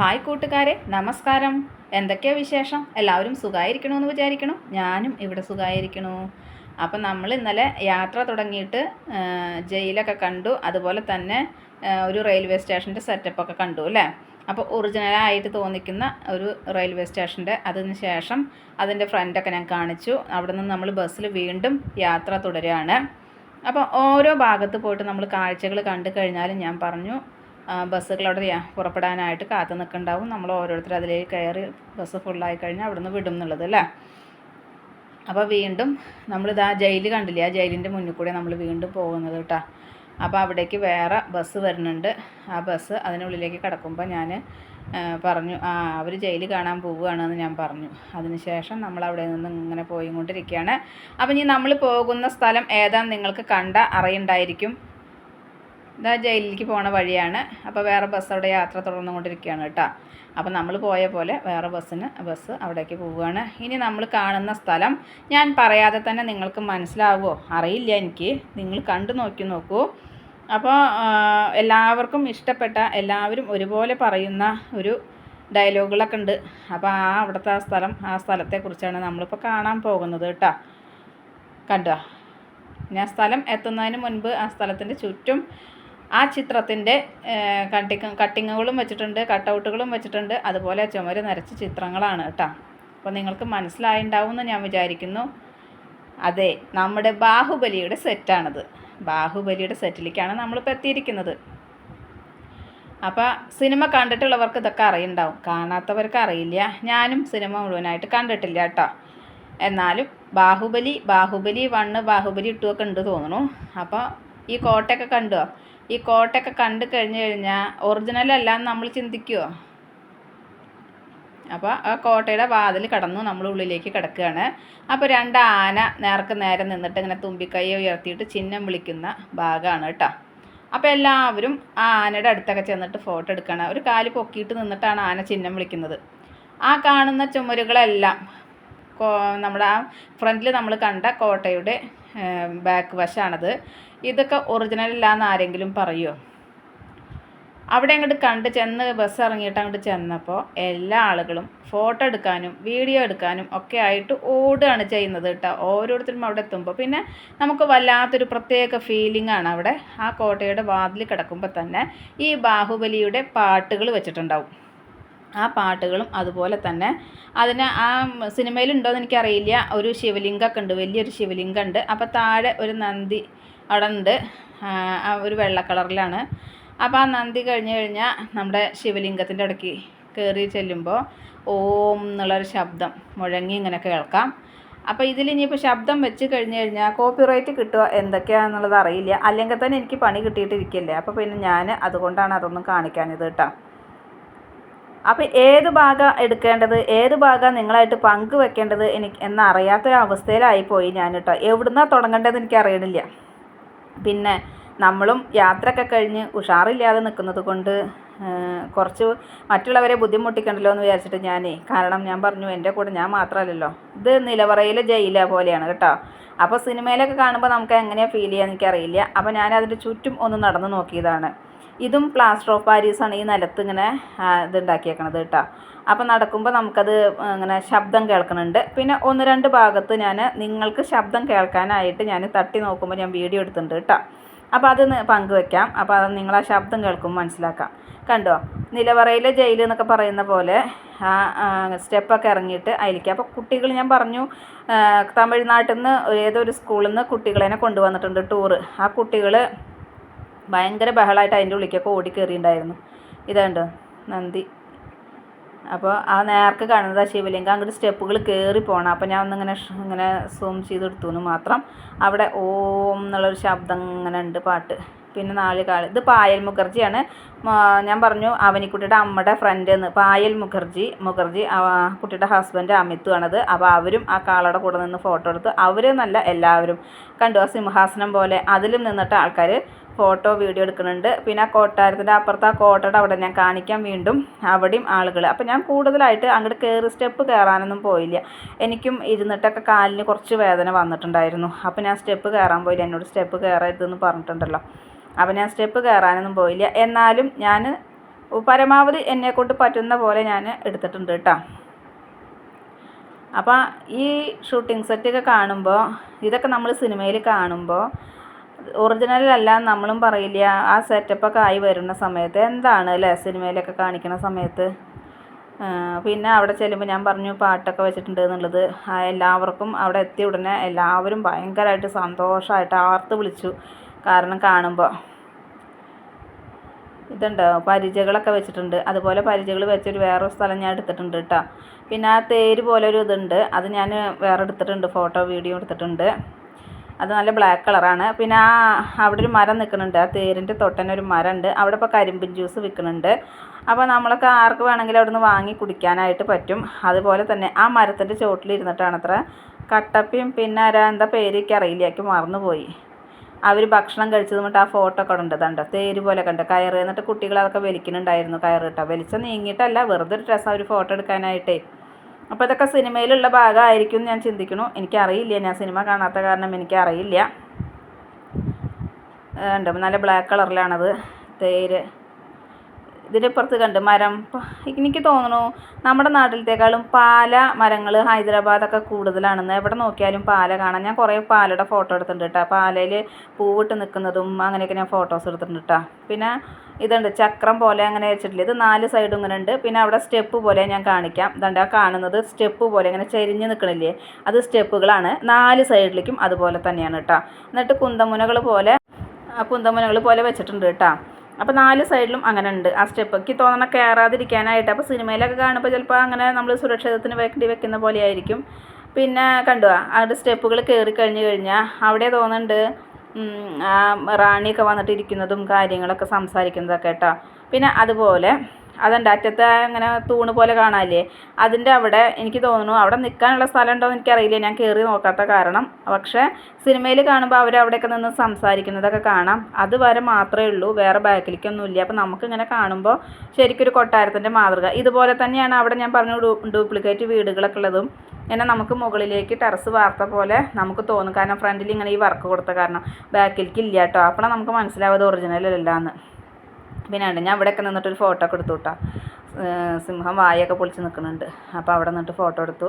Hi കൂട്ടുകാരെ നമസ്കാരം. എന്തൊക്കെയാ വിശേഷം? എല്ലാവരും സുഖമായിരിക്കണമെന്ന് വിചാരിക്കണു. ഞാനും ഇവിടെ സുഖമായിരിക്കണു അപ്പം നമ്മൾ ഇന്നലെ യാത്ര തുടങ്ങിയിട്ട് ജയിലൊക്കെ കണ്ടു. അതുപോലെ തന്നെ ഒരു റെയിൽവേ സ്റ്റേഷന്റെ സെറ്റപ്പൊക്കെ കണ്ടു അല്ലേ? അപ്പോൾ ഒറിജിനലായിട്ട് തോന്നിക്കുന്ന ഒരു റെയിൽവേ സ്റ്റേഷന്റെ അതിന് ശേഷം അതിന്റെ ഫ്രണ്ടൊക്കെ ഞാൻ കാണിച്ചു. അവിടെ നിന്ന് നമ്മൾ ബസ്സിൽ വീണ്ടും യാത്ര തുടരുകയാണ്. അപ്പോൾ ഓരോ ഭാഗത്ത് പോയിട്ട് നമ്മൾ കാഴ്ചകൾ കണ്ടു കഴിഞ്ഞാലും ഞാൻ പറഞ്ഞു ബസ്സുകൾ അവിടെ പുറപ്പെടാനായിട്ട് കാത്തു നിൽക്കുന്നുണ്ടാവും നമ്മൾ ഓരോരുത്തർ അതിലേക്ക് കയറി ബസ് ഫുള്ളായി കഴിഞ്ഞാൽ അവിടെ നിന്ന് വിടും എന്നുള്ളത് അല്ലേ? അപ്പോൾ വീണ്ടും നമ്മളിതാ ജയിൽ കണ്ടില്ലേ? ആ ജയിലിന്റെ മുന്നിൽ കൂടെ നമ്മൾ വീണ്ടും പോകുന്നത് കേട്ടോ. അപ്പോൾ അവിടേക്ക് വേറെ ബസ് വരുന്നുണ്ട്. ആ ബസ് അതിനുള്ളിലേക്ക് കിടക്കുമ്പോൾ ഞാൻ പറഞ്ഞു ആ അവർ ജയിൽ കാണാൻ പോവുകയാണെന്ന് ഞാൻ പറഞ്ഞു. അതിനുശേഷം നമ്മൾ അവിടെ നിന്ന് ഇങ്ങനെ പോയിക്കൊണ്ടിരിക്കുകയാണ്. അപ്പോൾ ഇനി നമ്മൾ പോകുന്ന സ്ഥലം ഏതാണെന്ന് നിങ്ങൾക്ക് കണ്ട അറിയുണ്ടായിരിക്കും. ഇതാ ജയിലിലേക്ക് പോണ വഴിയാണ്. അപ്പോൾ വേറെ ബസ് അവിടെ യാത്ര തുടർന്നുകൊണ്ടിരിക്കുകയാണ് കേട്ടോ. അപ്പോൾ നമ്മൾ പോയ പോലെ വേറെ ബസ്സിന് ബസ് അവിടേക്ക് പോവുകയാണ്. ഇനി നമ്മൾ കാണുന്ന സ്ഥലം ഞാൻ പറയാതെ തന്നെ നിങ്ങൾക്ക് മനസ്സിലാവുമോ അറിയില്ല എനിക്ക്. നിങ്ങൾ കണ്ടു നോക്കി നോക്കൂ. അപ്പോൾ എല്ലാവർക്കും ഇഷ്ടപ്പെട്ട എല്ലാവരും ഒരുപോലെ പറയുന്ന ഒരു ഡയലോഗുകളൊക്കെ ഉണ്ട്. അപ്പോൾ ആ അവിടുത്തെ ആ സ്ഥലം ആ സ്ഥലത്തെക്കുറിച്ചാണ് നമ്മളിപ്പോൾ കാണാൻ പോകുന്നത് കേട്ടോ. കണ്ടോ? ഞാൻ സ്ഥലം എത്തുന്നതിന് മുൻപ് ആ സ്ഥലത്തിന്റെ ചുറ്റും ആ ചിത്രത്തിന്റെ കട്ടിങ് കട്ടിങ്ങുകളും വെച്ചിട്ടുണ്ട് കട്ടൗട്ടുകളും വെച്ചിട്ടുണ്ട് അതുപോലെ ചുമര് നിറച്ച ചിത്രങ്ങളാണ് കേട്ടോ. അപ്പോൾ നിങ്ങൾക്ക് മനസ്സിലായിണ്ടാവും എന്ന് ഞാൻ വിചാരിക്കുന്നു. അതെ നമ്മുടെ ബാഹുബലിയുടെ സെറ്റാണിത്. ബാഹുബലിയുടെ സെറ്റിലേക്കാണ് നമ്മളിപ്പോൾ എത്തിയിരിക്കുന്നത്. അപ്പോൾ സിനിമ കണ്ടിട്ടുള്ളവർക്ക് ഇതൊക്കെ അറിയുണ്ടാവും. കാണാത്തവർക്ക് അറിയില്ല. ഞാനും സിനിമ മുഴുവനായിട്ട് കണ്ടിട്ടില്ല കേട്ടോ. എന്നാലും ബാഹുബലി ബാഹുബലി വണ്ണ് ബാഹുബലി ടു ഒക്കെ ഉണ്ട് തോന്നുന്നു. അപ്പോൾ ഈ കോട്ടയൊക്കെ കണ്ടുവോ ഈ കോട്ടയൊക്കെ കണ്ടു കഴിഞ്ഞു കഴിഞ്ഞാൽ ഒറിജിനൽ അല്ല എന്ന് നമ്മൾ ചിന്തിക്കുമോ അപ്പോൾ ആ കോട്ടയുടെ വാതിൽ കടന്നു നമ്മൾ ഉള്ളിലേക്ക് കിടക്കുകയാണ്. അപ്പോൾ രണ്ട് ആന നേർക്ക് നേരെ നിന്നിട്ട് ഇങ്ങനെ തുമ്പിക്കൈ ഉയർത്തിയിട്ട് ചിഹ്നം വിളിക്കുന്ന ഭാഗമാണ് കേട്ടോ. അപ്പോൾ എല്ലാവരും ആ ആനയുടെ അടുത്തൊക്കെ ചെന്നിട്ട് ഫോട്ടോ എടുക്കണം ഒരു കാൽ പൊക്കിയിട്ട് നിന്നിട്ടാണ് ആന ചിഹ്നം വിളിക്കുന്നത്. ആ കാണുന്ന ചുമരുകളെല്ലാം നമ്മുടെ ആ ഫ്രണ്ടിൽ നമ്മൾ കണ്ട കോട്ടയുടെ ബാക്ക് വശമാണത് ഇതൊക്കെ ഒറിജിനൽ അല്ല എന്ന് ആരെങ്കിലും പറയുമോ അവിടെ അങ്ങോട്ട് കണ്ട് ചെന്ന് ബസ് ഇറങ്ങിയിട്ട് അങ്ങോട്ട് ചെന്നപ്പോൾ എല്ലാ ആളുകളും ഫോട്ടോ എടുക്കാനും വീഡിയോ എടുക്കാനും ഒക്കെ ആയിട്ട് ഓടുകയാണ് ചെയ്യുന്നത് കേട്ടോ. ഓരോരുത്തരും അവിടെ എത്തുമ്പോൾ പിന്നെ നമുക്ക് വല്ലാത്തൊരു പ്രത്യേക ഫീലിംഗ് ആണ് അവിടെ. ആ കോട്ടയുടെ വാതിൽ കിടക്കുമ്പോൾ തന്നെ ഈ ബാഹുബലിയുടെ പാട്ടുകൾ വെച്ചിട്ടുണ്ടാവും. ആ പാട്ടുകളും അതുപോലെ തന്നെ അതിന് ആ സിനിമയിലുണ്ടോ സിനിമയിലുണ്ടോയെന്ന് എനിക്കറിയില്ല. ഒരു ശിവലിംഗമൊക്കെ ഉണ്ട് വലിയൊരു ശിവലിംഗം ഉണ്ട് അപ്പോൾ താഴെ ഒരു നന്ദി അവിടെ ഉണ്ട്. ഒരു വെള്ള കളറിലാണ്. അപ്പോൾ ആ നന്ദി കഴിഞ്ഞ് കഴിഞ്ഞാൽ നമ്മുടെ ശിവലിംഗത്തിന്റെ ഇടയ്ക്ക് കയറി ചെല്ലുമ്പോൾ ഓം എന്നുള്ളൊരു ശബ്ദം മുഴങ്ങി ഇങ്ങനെ കേൾക്കാം. അപ്പോൾ ഇതിൽ ഇനിയിപ്പോൾ ശബ്ദം വെച്ച് കഴിഞ്ഞ് കഴിഞ്ഞാൽ കോപ്പിറൈറ്റ് കിട്ടുക എന്തൊക്കെയാണെന്നുള്ളത് അറിയില്ല. അല്ലെങ്കിൽ തന്നെ എനിക്ക് പണി കിട്ടിയിട്ടിരിക്കില്ലേ. അപ്പോൾ പിന്നെ ഞാൻ അതുകൊണ്ടാണ് അതൊന്നും കാണിക്കാനിത് കേട്ടോ. അപ്പോൾ ഏത് ഭാഗം എടുക്കേണ്ടത്? ഏത് ഭാഗം നിങ്ങളായിട്ട് പങ്കുവെക്കേണ്ടത് എനിക്ക് എന്നറിയാത്തൊരവസ്ഥയിലായി പോയി ഞാൻ കേട്ടോ എവിടുന്നാ തുടങ്ങേണ്ടത് എനിക്ക് അറിയണില്ല പിന്നെ നമ്മളും യാത്രയൊക്കെ കഴിഞ്ഞ് ഉഷാറില്ലാതെ നിൽക്കുന്നത് കൊണ്ട് കുറച്ച് മറ്റുള്ളവരെ ബുദ്ധിമുട്ടിക്കണ്ടല്ലോ എന്ന് വിചാരിച്ചിട്ട് ഞാനേ കാരണം ഞാൻ പറഞ്ഞു എന്റെ കൂടെ ഞാൻ മാത്രമല്ലല്ലോ. ഇത് നിലവറയിലെ ജയില പോലെയാണ് കേട്ടോ. അപ്പോൾ സിനിമയിലൊക്കെ കാണുമ്പോൾ നമുക്ക് എങ്ങനെയാണ് ഫീൽ ചെയ്യാന്ന് എനിക്കറിയില്ല. അപ്പോൾ ഞാൻ അതിന്റെ ചുറ്റും ഒന്ന് നടന്ന് നോക്കിയതാണ്. ഇതും പ്ലാസ്റ്റർ ഓഫ് പാരീസാണ് ഈ നിലത്ത് ഇങ്ങനെ ഇതുണ്ടാക്കിയേക്കണത് കേട്ടോ. അപ്പോൾ നടക്കുമ്പോൾ നമുക്കത് ഇങ്ങനെ ശബ്ദം കേൾക്കുന്നുണ്ട് പിന്നെ ഒന്ന് രണ്ട് ഭാഗത്ത് ഞാൻ നിങ്ങൾക്ക് ശബ്ദം കേൾക്കാനായിട്ട് ഞാൻ തട്ടി നോക്കുമ്പോൾ ഞാൻ വീഡിയോ എടുത്തിട്ടുണ്ട് കേട്ടോ. അപ്പോൾ അത് പങ്കുവെക്കാം. അപ്പോൾ അത് നിങ്ങൾ ആ ശബ്ദം കേൾക്കുമ്പോൾ മനസ്സിലാക്കാം. കണ്ടോ? നിലവറയിലെ ജയിൽ എന്നൊക്കെ പറയുന്ന പോലെ ആ സ്റ്റെപ്പൊക്കെ ഇറങ്ങിയിട്ട് അതിലേക്ക് അപ്പോൾ കുട്ടികൾ ഞാൻ പറഞ്ഞു തമിഴ്നാട്ടിൽ നിന്ന് ഏതൊരു സ്കൂളിൽ നിന്ന് കുട്ടികളെ കൊണ്ടുവന്നിട്ടുണ്ട് ടൂറ്. ആ കുട്ടികൾ ഭയങ്കര ബഹളമായിട്ട് അതിന്റെ ഉള്ളിലേക്കൊക്കെ ഓടി കയറിയിട്ടുണ്ടായിരുന്നു ഇതുണ്ട് നന്ദി. അപ്പോൾ ആ നേർക്ക് കാണുന്നത് ശിവലിംഗം അങ്ങോട്ട് സ്റ്റെപ്പുകൾ കയറി പോകണം അപ്പോൾ ഞാൻ ഒന്നിങ്ങനെ ഇങ്ങനെ സൂം ചെയ്തെടുത്തു എന്ന് മാത്രം. അവിടെ ഓം എന്നുള്ളൊരു ശബ്ദം ഇങ്ങനെ ഉണ്ട് പാട്ട്. പിന്നെ നാല് കാൽ. ഇത് പായൽ മുഖർജിയാണ്. ഞാൻ പറഞ്ഞു അവനിക്കുട്ടിയുടെ അമ്മയുടെ ഫ്രണ്ട് എന്ന്. പായൽ മുഖർജി മുഖർജി കുട്ടിയുടെ ഹസ്ബൻഡ് അമിത്തുവാണത് അപ്പോൾ അവരും ആ കാളയുടെ കൂടെ നിന്ന് ഫോട്ടോ എടുത്ത് അവരെന്നല്ല എല്ലാവരും. കണ്ടു ആ സിംഹാസനം പോലെ അതിലും നിന്നിട്ട് ആൾക്കാർ ഫോട്ടോ വീഡിയോ എടുക്കുന്നുണ്ട്. പിന്നെ ആ കൊട്ടാരത്തിന്റെ അപ്പുറത്ത് ആ കോട്ടയുടെ അവിടെ ഞാൻ കാണിക്കാൻ വീണ്ടും. അവിടെയും ആളുകൾ അപ്പോൾ ഞാൻ കൂടുതലായിട്ട് അങ്ങോട്ട് കയറി സ്റ്റെപ്പ് കയറാനൊന്നും പോയില്ല. എനിക്കും ഇരുന്നിട്ടൊക്കെ കാലിന് കുറച്ച് വേദന വന്നിട്ടുണ്ടായിരുന്നു. അപ്പോൾ ഞാൻ സ്റ്റെപ്പ് കയറാൻ പോയില്ല. എന്നോട് സ്റ്റെപ്പ് കയറരുതെന്ന് പറഞ്ഞിട്ടുണ്ടല്ലോ. അപ്പോൾ ഞാൻ സ്റ്റെപ്പ് കയറാനൊന്നും പോയില്ല. എന്നാലും ഞാൻ പരമാവധി എന്നെക്കൊണ്ട് പറ്റുന്ന പോലെ ഞാൻ എടുത്തിട്ടുണ്ട് കേട്ടോ. അപ്പോൾ ഈ ഷൂട്ടിംഗ് സെറ്റൊക്കെ കാണുമ്പോൾ ഇതൊക്കെ നമ്മൾ സിനിമയിൽ കാണുമ്പോൾ ഒറിജിനലല്ല നമ്മളും പറയില്ല. ആ സെറ്റപ്പൊക്കെ ആയി വരുന്ന സമയത്ത് എന്താണ് അല്ലേ സിനിമയിലൊക്കെ കാണിക്കുന്ന സമയത്ത്? പിന്നെ അവിടെ ചെല്ലുമ്പോൾ ഞാൻ പറഞ്ഞു പാട്ടൊക്കെ വെച്ചിട്ടുണ്ട് എന്നുള്ളത്. എല്ലാവർക്കും അവിടെ എത്തിയ ഉടനെ എല്ലാവരും ഭയങ്കരമായിട്ട് സന്തോഷമായിട്ട് ആർത്ത് വിളിച്ചു കാരണം കാണുമ്പോൾ ഇതുണ്ട്? പരിചകളൊക്കെ വെച്ചിട്ടുണ്ട്. അതുപോലെ പരിചകൾ വെച്ചൊരു വേറൊരു സ്ഥലം ഞാൻ എടുത്തിട്ടുണ്ട് കേട്ടോ പിന്നെ ആ തേര് പോലെ ഒരു ഇതുണ്ട്. അത് ഞാൻ വേറെ എടുത്തിട്ടുണ്ട്. ഫോട്ടോ വീഡിയോ എടുത്തിട്ടുണ്ട്. അത് നല്ല ബ്ലാക്ക് കളറാണ് പിന്നെ ആ അവിടെ ഒരു മരം നിൽക്കുന്നുണ്ട് ആ തേരിന്റെ തൊട്ടന്നെ ഒരു മരം ഉണ്ട് അവിടെ ഇപ്പോൾ കരിമ്പിൻ ജ്യൂസ് വിൽക്കുന്നുണ്ട് അപ്പോൾ നമ്മളൊക്കെ ആർക്ക് വേണമെങ്കിലും അവിടെ നിന്ന് വാങ്ങി കുടിക്കാനായിട്ട് പറ്റും. അതുപോലെ തന്നെ ആ മരത്തിന്റെ ചോട്ടിലിരുന്നിട്ടാണ് അത്ര. കട്ടപ്പയും പിന്നെ ആരാ എന്താ പേര് എനിക്ക് അറിയില്ല. എനിക്ക് മറന്നുപോയി. അവർ ഭക്ഷണം കഴിച്ചത് എന്നിട്ട് ആ ഫോട്ടോ ഒക്കെ ഉണ്ട്. കണ്ടോ? തേര് പോലെ കണ്ടോ? കയറ്. എന്നിട്ട് കുട്ടികൾ അതൊക്കെ വലിക്കുന്നുണ്ടായിരുന്നു. കയറ് കേട്ടോ. വലിച്ച നീങ്ങിയിട്ടല്ല. വെറുതെ ഒരു രസം ഒരു ഫോട്ടോ എടുക്കാനായിട്ടേ. അപ്പോൾ ഇതൊക്കെ സിനിമയിലുള്ള ഭാഗമായിരിക്കും ഞാൻ ചിന്തിക്കണു എനിക്കറിയില്ല ഞാൻ സിനിമ കാണാത്ത കാരണം എനിക്കറിയില്ല. ഉണ്ട് നല്ല ബ്ലാക്ക് കളറിലാണത് തേര്. ഇതിന്റെ ഇപ്പുറത്ത് കണ്ട് മരം. എനിക്ക് തോന്നുന്നു നമ്മുടെ നാട്ടിലത്തേക്കാളും പാല മരങ്ങൾ ഹൈദരാബാദൊക്കെ കൂടുതലാണെന്ന്. എവിടെ നോക്കിയാലും പാല കാണാം. ഞാൻ കുറേ പാലയുടെ ഫോട്ടോ എടുത്തിട്ടുണ്ട് കേട്ടോ പാലയിൽ പൂവിട്ട് നിൽക്കുന്നതും അങ്ങനെയൊക്കെ ഞാൻ ഫോട്ടോസ് എടുത്തിട്ടുണ്ട് കേട്ടോ പിന്നെ ഇതുണ്ട് ചക്രം പോലെ അങ്ങനെ വെച്ചിട്ടില്ല? ഇത് നാല് സൈഡും ഇങ്ങനെ ഉണ്ട് പിന്നെ അവിടെ സ്റ്റെപ്പ് പോലെ ഞാൻ കാണിക്കാം. ഇതുണ്ട് ആ കാണുന്നത് സ്റ്റെപ്പ് പോലെ ഇങ്ങനെ ചെരിഞ്ഞ് നിൽക്കണില്ലേ അത് സ്റ്റെപ്പുകളാണ്. നാല് സൈഡിലേക്കും അതുപോലെ തന്നെയാണ് കേട്ടോ എന്നിട്ട് കുന്തമുനകൾ പോലെ ആ കുന്തമുനകൾ പോലെ വെച്ചിട്ടുണ്ട് കേട്ടോ അപ്പോൾ നാല് സൈഡിലും അങ്ങനെ ഉണ്ട് ആ സ്റ്റെപ്പ്. എനിക്ക് തോന്നണം കയറാതിരിക്കാനായിട്ട് അപ്പോൾ സിനിമയിലൊക്കെ കാണുമ്പോൾ ചിലപ്പോൾ അങ്ങനെ നമ്മൾ സുരക്ഷിതത്തിന് വേണ്ടി വെക്കുന്ന പോലെ ആയിരിക്കും. പിന്നെ കണ്ടുവാ അവിടെ സ്റ്റെപ്പുകൾ കയറി കഴിഞ്ഞ് കഴിഞ്ഞാൽ അവിടെ തോന്നുന്നുണ്ട് റാണിയൊക്കെ വന്നിട്ട് ഇരിക്കുന്നതും കാര്യങ്ങളൊക്കെ സംസാരിക്കുന്നതൊക്കെ കേട്ടോ. പിന്നെ അതുപോലെ അതുണ്ട് അറ്റത്തെ അങ്ങനെ തൂണ് പോലെ കാണാല്ലേ അതിന്റെ അവിടെ എനിക്ക് തോന്നുന്നു അവിടെ നിൽക്കാനുള്ള സ്ഥലം ഉണ്ടോ എന്ന് എനിക്കറിയില്ല. ഞാൻ കയറി നോക്കാത്ത കാരണം. പക്ഷേ സിനിമയിൽ കാണുമ്പോൾ അവർ നിന്ന് സംസാരിക്കുന്നതൊക്കെ കാണാം. അത് വരെ മാത്രമേ ഉള്ളൂ. വേറെ ബാക്കിലേക്കൊന്നും ഇല്ല. അപ്പോൾ നമുക്കിങ്ങനെ കാണുമ്പോൾ ശരിക്കൊരു കൊട്ടാരത്തിന്റെ മാതൃക. ഇതുപോലെ തന്നെയാണ് അവിടെ ഞാൻ പറഞ്ഞു ഡ്യൂപ്ലിക്കേറ്റ് വീടുകളൊക്കെ ഉള്ളതും. ഇങ്ങനെ നമുക്ക് മുകളിലേക്ക് ടെറസ് വാർത്ത പോലെ നമുക്ക് തോന്നും. കാരണം ഫ്രണ്ടിൽ ഇങ്ങനെ ഈ വർക്ക് കൊടുത്ത കാരണം ബാക്കിലേക്ക് ഇല്ല കേട്ടോ അപ്പോഴാണ് നമുക്ക് മനസ്സിലാവുന്നത് ഒറിജിനൽ അല്ലാന്ന് പിന്നെ ഉണ്ട് ഞാൻ ഇവിടെയൊക്കെ നിന്നിട്ടൊരു ഫോട്ടോ ഒക്കെ എടുത്തു കേട്ടോ സിംഹം വായൊക്കെ പൊളിച്ച് നിൽക്കുന്നുണ്ട് അപ്പോൾ അവിടെ നിന്നിട്ട് ഫോട്ടോ എടുത്തു.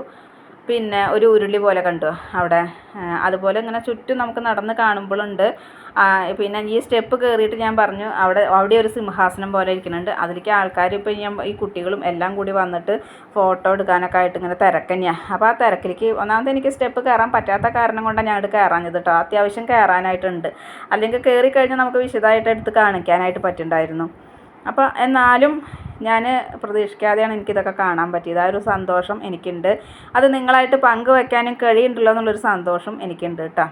പിന്നെ ഒരു ഉരുളി പോലെ കണ്ടു അവിടെ? അതുപോലെ ഇങ്ങനെ ചുറ്റും നമുക്ക് നടന്ന് കാണുമ്പോഴുണ്ട് പിന്നെ ഈ സ്റ്റെപ്പ് കയറിയിട്ട് ഞാൻ പറഞ്ഞു അവിടെ അവിടെ ഒരു സിംഹാസനം പോലെ ഇരിക്കുന്നുണ്ട്. അതിലേക്ക് ആൾക്കാർ ഇപ്പോൾ ഞാൻ ഈ കുട്ടികളും എല്ലാം കൂടി വന്നിട്ട് ഫോട്ടോ എടുക്കാനൊക്കെ ആയിട്ട് ഇങ്ങനെ തിരക്കന്നെയാണ് അപ്പോൾ ആ തിരക്കിലേക്ക് ഒന്നാമത് എനിക്ക് സ്റ്റെപ്പ് കയറാൻ പറ്റാത്ത കാരണം കൊണ്ടാണ് ഞാൻ അവിടെ കയറാഞ്ഞത് കേട്ടോ അത്യാവശ്യം കയറാനായിട്ടുണ്ട്. അല്ലെങ്കിൽ കയറി കഴിഞ്ഞാൽ നമുക്ക് വിശദമായിട്ട് എടുത്ത് കാണിക്കാനായിട്ട് പറ്റുന്നുണ്ടായിരുന്നു. അപ്പോൾ എന്നാലും ഞാൻ പ്രതീക്ഷിക്കാതെയാണ് എനിക്കിതൊക്കെ കാണാൻ പറ്റിയത്. ആ ഒരു സന്തോഷം എനിക്കുണ്ട്. അത് നിങ്ങളായിട്ട് പങ്കുവെക്കാനും കഴിയുന്നുണ്ടല്ലോ എന്നുള്ളൊരു സന്തോഷം എനിക്കുണ്ട് കേട്ടോ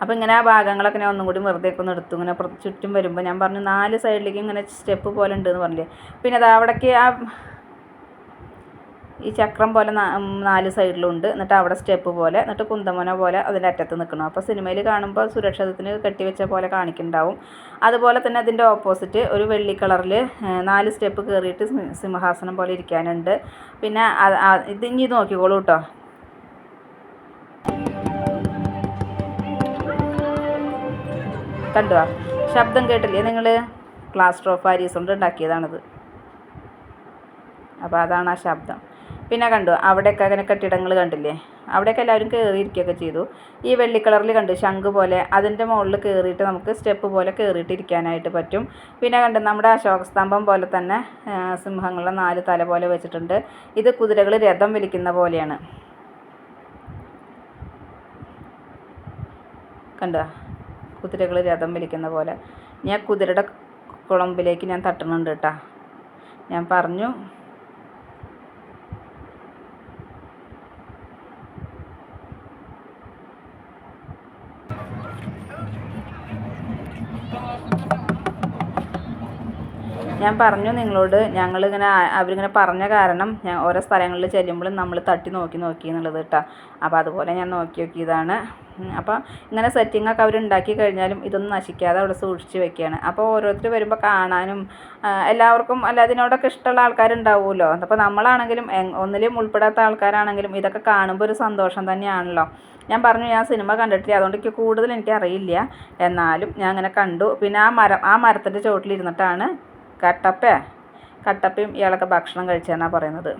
അപ്പോൾ ഇങ്ങനെ ആ ഭാഗങ്ങളൊക്കെ ഞാൻ ഒന്നും കൂടി വെറുതെ ഒക്കെ ഒന്ന് എടുത്തു. ഇങ്ങനെ ചുറ്റും വരുമ്പോൾ ഞാൻ പറഞ്ഞു നാല് സൈഡിലേക്ക് ഇങ്ങനെ സ്റ്റെപ്പ് പോലെ ഉണ്ട് എന്ന് പറഞ്ഞില്ലേ. പിന്നെ അത് അവിടേക്ക് ആ ഈ ചക്രം പോലെ നാല് സൈഡിലുണ്ട്. എന്നിട്ട് അവിടെ സ്റ്റെപ്പ് പോലെ എന്നിട്ട് കുന്തമന പോലെ അതിന്റെ അറ്റത്ത് നിൽക്കണം. അപ്പോൾ സിനിമയിൽ കാണുമ്പോൾ സുരക്ഷിതത്തിന് കെട്ടിവെച്ച പോലെ കാണിക്കുന്നുണ്ടാവും. അതുപോലെ തന്നെ അതിന്റെ ഓപ്പോസിറ്റ് ഒരു വെള്ളി കളറിൽ നാല് സ്റ്റെപ്പ് കയറിയിട്ട് സിംഹാസനം പോലെ ഇരിക്കാനുണ്ട്. പിന്നെ ഇത് ഇനി നോക്കിക്കോളൂ കേട്ടോ. കണ്ടുവാ ശബ്ദം കേട്ടില്ലേ നിങ്ങൾ? ക്ലാസ്ട്രോഫാരീസ് കൊണ്ട് ഉണ്ടാക്കിയതാണിത്. അപ്പോൾ അതാണ് ആ ശബ്ദം. പിന്നെ കണ്ടു അവിടെയൊക്കെ അങ്ങനെ കെട്ടിടങ്ങൾ കണ്ടില്ലേ? അവിടെയൊക്കെ എല്ലാവരും കയറിയിരിക്കുകയൊക്കെ ചെയ്തു. ഈ വെള്ളി കളറിൽ കണ്ടു ശംഖ് പോലെ അതിന്റെ മുകളിൽ കയറിയിട്ട് നമുക്ക് സ്റ്റെപ്പ് പോലെ കയറിയിട്ട് ഇരിക്കാനായിട്ട് പറ്റും. പിന്നെ കണ്ടു നമ്മുടെ അശോക സ്തംഭം പോലെ തന്നെ സിംഹങ്ങളുടെ നാല് തല പോലെ വെച്ചിട്ടുണ്ട്. ഇത് കുതിരകൾ രഥം വലിക്കുന്ന പോലെയാണ്. കണ്ടോ? കുതിരകൾ രഥം വലിക്കുന്ന പോലെ. ഞാൻ കുതിരയുടെ കുളമ്പിലേക്ക് ഞാൻ തട്ടുന്നുണ്ട് കേട്ടോ. ഞാൻ പറഞ്ഞു ഞാൻ പറഞ്ഞു നിങ്ങളോട് ഞങ്ങളിങ്ങനെ അവരിങ്ങനെ പറഞ്ഞ കാരണം ഞാൻ ഓരോ സ്ഥലങ്ങളിൽ ചെല്ലുമ്പോഴും നമ്മൾ തട്ടി നോക്കി നോക്കി എന്നുള്ളത് കേട്ടോ. അപ്പോൾ അതുപോലെ ഞാൻ നോക്കി നോക്കിയതാണ് അപ്പോൾ ഇങ്ങനെ സെറ്റിങ്ങൊക്കെ അവരുണ്ടാക്കി കഴിഞ്ഞാലും ഇതൊന്നും നശിക്കാതെ അവിടെ സൂക്ഷിച്ച് വെക്കുകയാണ് അപ്പോൾ ഓരോരുത്തർ വരുമ്പോൾ കാണാനും എല്ലാവർക്കും അല്ല അതിനോടൊക്കെ ഇഷ്ടമുള്ള ആൾക്കാരുണ്ടാവുമല്ലോ. അപ്പോൾ നമ്മളാണെങ്കിലും ഒന്നിലും ഉൾപ്പെടാത്ത ആൾക്കാരാണെങ്കിലും ഇതൊക്കെ കാണുമ്പോൾ ഒരു സന്തോഷം തന്നെയാണല്ലോ. ഞാൻ പറഞ്ഞു ഞാൻ സിനിമ കണ്ടിട്ടില്ല. അതുകൊണ്ട് എനിക്ക് കൂടുതൽ എനിക്കറിയില്ല എന്നാലും ഞാൻ അങ്ങനെ കണ്ടു. പിന്നെ ആ മരം ആ മരത്തിന്റെ ചുവട്ടിലിരുന്നിട്ടാണ് കട്ടപ്പ കട്ടപ്പയും ഇയാളൊക്കെ ഭക്ഷണം കഴിച്ചതെന്നാണ് പറയുന്നത്.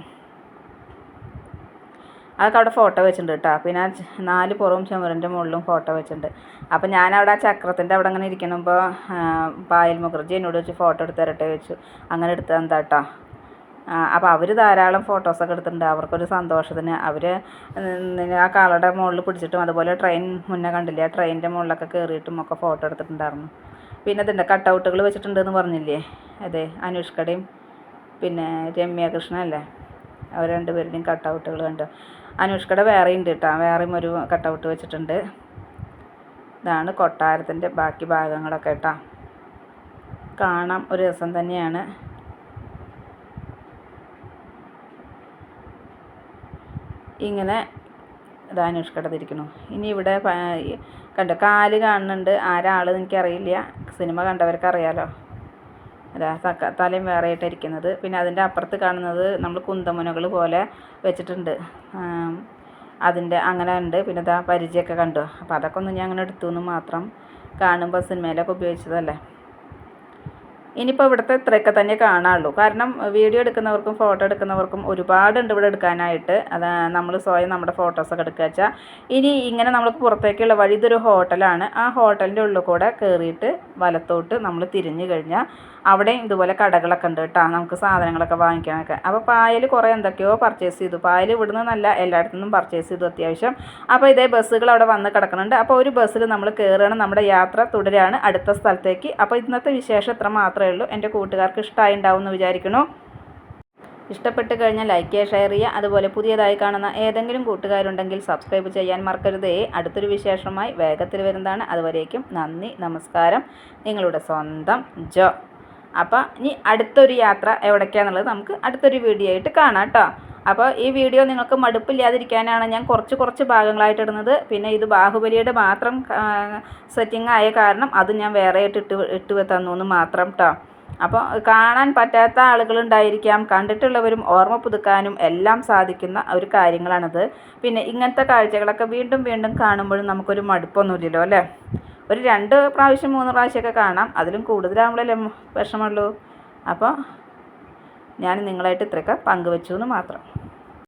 അതൊക്കെ അവിടെ ഫോട്ടോ വെച്ചിട്ടുണ്ട് കേട്ടോ പിന്നെ ഞാൻ നാല് പുറവും ചുമരിന്റെ മുകളിലും ഫോട്ടോ വെച്ചിട്ടുണ്ട്. അപ്പോൾ ഞാനവിടെ ആ ചക്രത്തിന്റെ അവിടെ അങ്ങനെ ഇരിക്കണമ്പോൾ പായൽ മുഖർജി എന്നോട് വെച്ച് ഫോട്ടോ എടുത്ത് തരട്ടെ? വെച്ചു അങ്ങനെ എടുത്ത് എന്താ കേട്ടോ അപ്പോൾ അവർ ധാരാളം ഫോട്ടോസൊക്കെ എടുത്തിട്ടുണ്ട്. അവർക്കൊരു സന്തോഷത്തിന് അവർ ആ കാളയുടെ മുകളിൽ പിടിച്ചിട്ടും അതുപോലെ ട്രെയിൻ മുന്നേ കണ്ടില്ലേ ആ ട്രെയിനിന്റെ മുകളിലൊക്കെ കയറിയിട്ടും ഒക്കെ ഫോട്ടോ എടുത്തിട്ടുണ്ടായിരുന്നു. പിന്നെ ഇതിന്റെ കട്ടൗട്ടുകൾ വെച്ചിട്ടുണ്ടെന്ന് പറഞ്ഞില്ലേ? അതെ അനുഷ്കടയും പിന്നെ രമ്യ കൃഷ്ണനല്ലേ? അവർ രണ്ടുപേരുടെയും കട്ടൗട്ടുകൾ കണ്ടു. അനുഷ്കയുടെ വേറെയും ഉണ്ട് കേട്ടോ. വേറെയും ഒരു കട്ടൗട്ട് വെച്ചിട്ടുണ്ട്. ഇതാണ് കൊട്ടാരത്തിന്റെ ബാക്കി ഭാഗങ്ങളൊക്കെ കേട്ടോ. കാണാം ഒരു രസം തന്നെയാണ്. ഇങ്ങനെ ഇത് അനുഷ്കയുടെ തിരിക്കണു ഇനി ഇവിടെ കണ്ട് കാൽ കാണുന്നുണ്ട്. ആരാൾ എനിക്കറിയില്ല. സിനിമ കണ്ടവർക്ക് അറിയാലോ തലയും വേറെ ആയിട്ട് ഇരിക്കുന്നത്. പിന്നെ അതിന്റെ അപ്പുറത്ത് കാണുന്നത് നമ്മൾ കുന്തമുനകൾ പോലെ വെച്ചിട്ടുണ്ട്. അതിന്റെ അങ്ങനെ ഉണ്ട്. പിന്നെ ഇതാ പരിചയമൊക്കെ കണ്ടു. അപ്പോൾ അതൊക്കെ ഒന്ന് ഞാൻ അങ്ങനെ എടുത്തു എന്ന് മാത്രം കാണുമ്പോൾ സിനിമയിലൊക്കെ ഉപയോഗിച്ചതല്ലേ. ഇനിയിപ്പോൾ ഇവിടുത്തെ ഇത്രയൊക്കെ തന്നെ കാണാനുള്ളൂ. കാരണം വീഡിയോ എടുക്കുന്നവർക്കും ഫോട്ടോ എടുക്കുന്നവർക്കും ഒരുപാടുണ്ട് ഇവിടെ എടുക്കാനായിട്ട്. അത് നമ്മൾ സ്വയം നമ്മുടെ ഫോട്ടോസൊക്കെ എടുക്കുക വെച്ചാൽ ഇനി ഇങ്ങനെ നമ്മൾ പുറത്തേക്കുള്ള വഴി ഇതൊരു ഹോട്ടലാണ്. ആ ഹോട്ടലിന്റെ ഉള്ളിൽ കൂടെ കയറിയിട്ട് വലത്തോട്ട് നമ്മൾ തിരിഞ്ഞു കഴിഞ്ഞാൽ അവിടെ ഇതുപോലെ കടകളൊക്കെ ഉണ്ട് കേട്ടോ. നമുക്ക് സാധനങ്ങളൊക്കെ വാങ്ങിക്കാനൊക്കെ. അപ്പോൾ പായൽ കുറേ എന്തൊക്കെയോ പർച്ചേസ് ചെയ്തു. പായൽ ഇവിടുന്ന് നല്ല എല്ലായിടത്തു നിന്നും പർച്ചേസ് ചെയ്തു അത്യാവശ്യം. അപ്പോൾ ഇതേ ബസ്സുകൾ അവിടെ വന്ന് കിടക്കുന്നുണ്ട്. അപ്പോൾ ഒരു ബസ്സിൽ നമ്മൾ കയറുകയാണ് നമ്മുടെ യാത്ര തുടരുകയാണ് അടുത്ത സ്ഥലത്തേക്ക്. അപ്പോൾ ഇന്നത്തെ വിശേഷം ഇത്ര മാത്രമേ ഉള്ളൂ. എന്റെ കൂട്ടുകാർക്ക് ഇഷ്ടമായി ഉണ്ടാവും എന്ന് വിചാരിക്കുന്നു. ഇഷ്ടപ്പെട്ട് കഴിഞ്ഞാൽ ലൈക്ക് ചെയ്യുക ഷെയർ ചെയ്യുക. അതുപോലെ പുതിയതായി കാണുന്ന ഏതെങ്കിലും കൂട്ടുകാരുണ്ടെങ്കിൽ സബ്സ്ക്രൈബ് ചെയ്യാൻ മറക്കരുതേ. അടുത്തൊരു വിശേഷമായി വേഗത്തിൽ വരുന്നതാണ്. അതുവരേക്കും നന്ദി നമസ്കാരം. നിങ്ങളുടെ സ്വന്തം ജോ. അപ്പോൾ ഇനി അടുത്തൊരു യാത്ര എവിടേക്കാന്നുള്ളത് നമുക്ക് അടുത്തൊരു വീഡിയോ ആയിട്ട് കാണാം കേട്ടോ അപ്പോൾ ഈ വീഡിയോ നിങ്ങൾക്ക് മടുപ്പില്ലാതിരിക്കാനാണ് ഞാൻ കുറച്ച് കുറച്ച് ഭാഗങ്ങളായിട്ട് ഇടുന്നത്. പിന്നെ ഇത് ബാഹുബലിയുടെ മാത്രം സെറ്റിംഗ് ആയ കാരണം അത് ഞാൻ വേറെ ആയിട്ട് ഇട്ട് ഇട്ട് തന്നു മാത്രം കേട്ടോ അപ്പോൾ കാണാൻ പറ്റാത്ത ആളുകളുണ്ടായിരിക്കാം കണ്ടിട്ടുള്ളവരും ഓർമ്മ പുതുക്കാനും എല്ലാം സാധിക്കുന്ന ഒരു കാര്യങ്ങളാണിത്. പിന്നെ ഇങ്ങനത്തെ കാഴ്ചകളൊക്കെ വീണ്ടും വീണ്ടും കാണുമ്പോഴും നമുക്കൊരു മടുപ്പൊന്നുമില്ലല്ലോ അല്ലേ? ഒരു രണ്ട് പ്രാവശ്യം മൂന്ന് പ്രാവശ്യമൊക്കെ കാണാം. അതിലും കൂടുതലാകുമ്പോഴല്ലേ വിഷമമുള്ളൂ? അപ്പോൾ ഞാൻ നിങ്ങളായിട്ട് ഇത്രയൊക്കെ പങ്കുവെച്ചു എന്ന് മാത്രം.